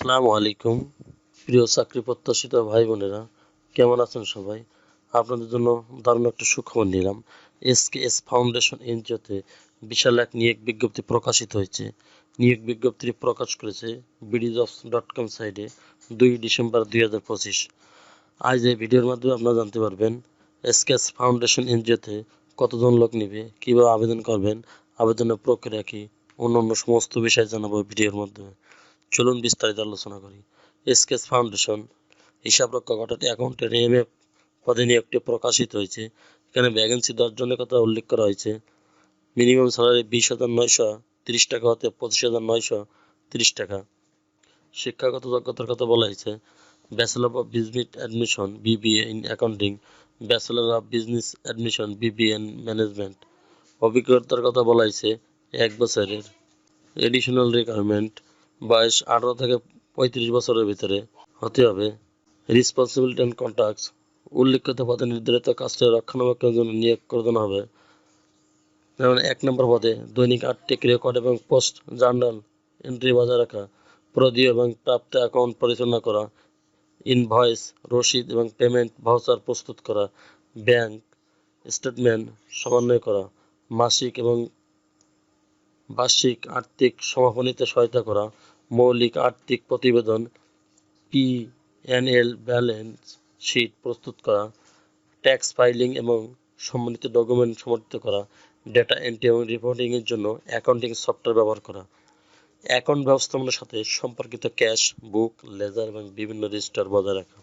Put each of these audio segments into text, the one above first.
আসসালামু আলাইকুম। প্রিয় চাকরি প্রত্যাশিত ভাই বোনেরা, কেমন আছেন সবাই? আপনাদের জন্য দারুণ একটা সুখবর নিলাম। এসকে এস ফাউন্ডেশন এনজিওতে বিশাল এক নিয়োগ বিজ্ঞপ্তি প্রকাশিত হয়েছে। নিয়োগ বিজ্ঞপ্তি প্রকাশ করেছে বিডিজবস ডট কম সাইটে দুই ডিসেম্বর দুই হাজার পঁচিশ। আজ এই ভিডিওর মাধ্যমে আপনারা জানতে পারবেন, এসকেএস ফাউন্ডেশন এনজিওতে কতজন লোক নেবে, কীভাবে আবেদন করবেন, আবেদনের প্রক্রিয়া কী অন্য সমস্ত বিষয় জানাব ভিডিওর মাধ্যমে। চলুন বিস্তারিত আলোচনা করি। এসকেএস ফাউন্ডেশন হিসাব রক্ষা ঘটাতে অ্যাকাউন্টের এম এ পদে নিয়োগটি প্রকাশিত হয়েছে। এখানে ভ্যাকেন্সি দশ জনের কথা উল্লেখ করা হয়েছে। মিনিমাম স্যালারি বিশ হাজার নয়শো তিরিশ টাকা হতে পঁচিশ হাজার নয়শো তিরিশ টাকা। শিক্ষাগত যোগ্যতার কথা বলা হয়েছে। Bachelor of business admission BBA in accounting bachelor of business admission BBA in management অভিজ্ঞতার কথা বলা হয়েছে, এক বছরের। এডিশনাল রিকোয়ারমেন্ট বয়স আঠারো থেকে পঁয়ত্রিশ বছরের ভিতরে হতে হবে। রেসপন্সিবিলিটি অ্যান্ড কন্ট্যাক্টস উল্লেখিত পদে নির্ধারিত কাজটি রক্ষণাবেক্ষণের জন্য নিয়োগ দেওয়া হবে। যেমন এক নম্বর পদে দৈনিক আর্থিক রেকর্ড এবং পোস্ট জার্নাল এন্ট্রি বজায় রাখা, প্রদীয় এবং প্রাপ্ত অ্যাকাউন্ট পরিচালনা করা ইনভয়েস রসিদ এবং পেমেন্ট ভাউচার প্রস্তুত করা ব্যাংক স্টেটমেন্ট সমন্বয় করা, মাসিক এবং বার্ষিক আর্থিক সমাপনীতে সহায়তা করা, মৌলিক আর্থিক প্রতিবেদন পি এল ব্যালেন্স শিট প্রস্তুত করা ট্যাক্স ফাইলিং এবং সম্বন্ধিত ডকুমেন্ট সমর্থিত করা ডেটা এন্ট্রি এবং রিপোর্টিংয়ের জন্য অ্যাকাউন্টিং সফটওয়্যার ব্যবহার করা। অ্যাকাউন্ট ব্যবস্থাপনার সাথে সম্পর্কিত ক্যাশ বুক লেজার এবং বিভিন্ন রেজিস্টার বজায় রাখা।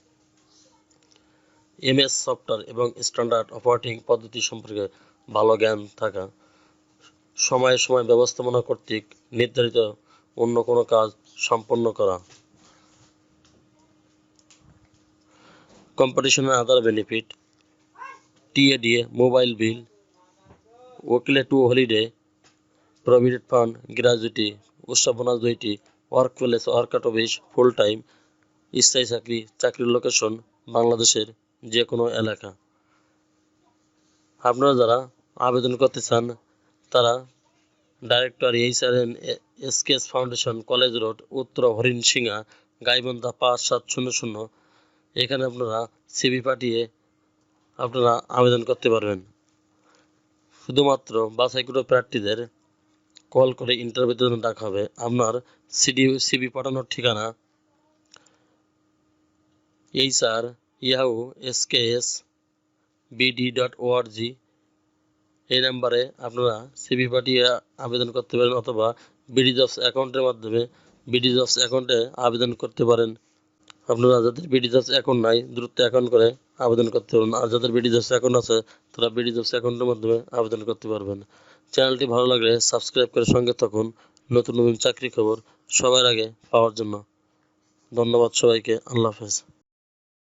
এমএস সফটওয়্যার এবং স্ট্যান্ডার্ড অপারেটিং পদ্ধতি সম্পর্কে ভালো জ্ঞান থাকা। সময়ে সময় ব্যবস্থাপনা কর্তৃক নির্ধারিত অন্য কোনো কাজ সম্পন্ন করা। কম্পিটিশনের other benefit TA DA mobile bill ওকিলে two holiday provident fund gratuity উৎসব বোনাস দুইটি workplace work office full time স্থায়ী চাকরি, চাকরির লোকেশন বাংলাদেশের যে কোনো এলাকা। আপনারা যারা আবেদন করতে চান তারা director HR N SKS foundation college road উত্তর হরিণসিংহা গাইবন্ধা পাঁচ সাত শূন্য শূন্য। এখানে আপনারা সিবি পাঠিয়ে আপনারা আবেদন করতে পারবেন। শুধুমাত্র বাছাইকৃত প্রার্থীদের কল করে ইন্টারভিউতে জন্য ডাকা হবে। আপনার সিডি সিবি পাঠানোর ঠিকানা H R Yahoo SKS BD dot ORG এই নাম্বারে আপনারা সিবি পাঠিয়ে আবেদন করতে পারেন অথবা বিডি জবস অ্যাকাউন্টের মাধ্যমে বিডি জবস অ্যাকাউন্টে আবেদন করতে পারেন। আপনারা যাদের বিডি জবস অ্যাকাউন্ট নাই, দ্রুত অ্যাকাউন্ট করে আবেদন করতে পারবেন। আর যাদের বিডি জবস অ্যাকাউন্ট আছে, তারা বিডি জবস অ্যাকাউন্টের মাধ্যমে আবেদন করতে পারবেন। চ্যানেলটি ভালো লাগলে সাবস্ক্রাইব করে সঙ্গে থাকুন। নতুন নতুন চাকরি খবর সবার আগে পাওয়ার জন্য। ধন্যবাদ সবাইকে। আল্লাহ হাফেজ।